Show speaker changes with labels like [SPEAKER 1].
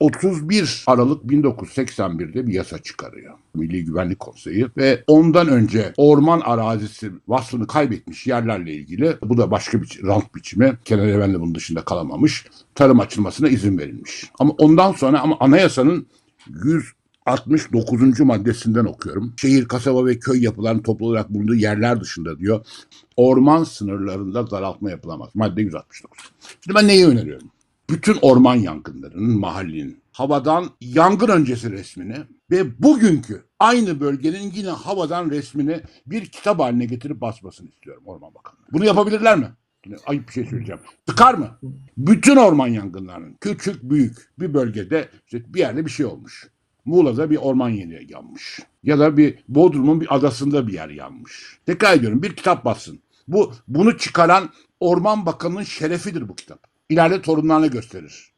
[SPEAKER 1] 31 Aralık 1981'de bir yasa çıkarıyor. Milli Güvenlik Konseyi ve ondan önce orman arazisi vasfını kaybetmiş yerlerle ilgili bu da başka bir rant biçimi. Kenan Evren bunun dışında kalamamış. Tarım açılmasına izin verilmiş. Ama ondan sonra ama anayasanın 169. maddesinden okuyorum. Şehir, kasaba ve köy yapılarının toplu olarak bulunduğu yerler dışında diyor. Orman sınırlarında daraltma yapılamaz. Madde 169. Şimdi ben neyi öneriyorum? Bütün orman yangınlarının mahallenin havadan yangın öncesi resmini ve bugünkü aynı bölgenin yine havadan resmini bir kitap haline getirip basmasını istiyorum Orman Bakanlığı. Bunu yapabilirler mi? Yine ayıp bir şey söyleyeceğim. Tıkar mı? Bütün orman yangınlarının küçük büyük bir bölgede işte bir yerde bir şey olmuş. Muğla'da bir orman yeri yanmış. Ya da bir Bodrum'un bir adasında bir yer yanmış. Tekrar ediyorum bir kitap bassın. Bu bunu çıkaran Orman Bakanı'nın şerefidir bu kitap. İleride torunlarına gösterir.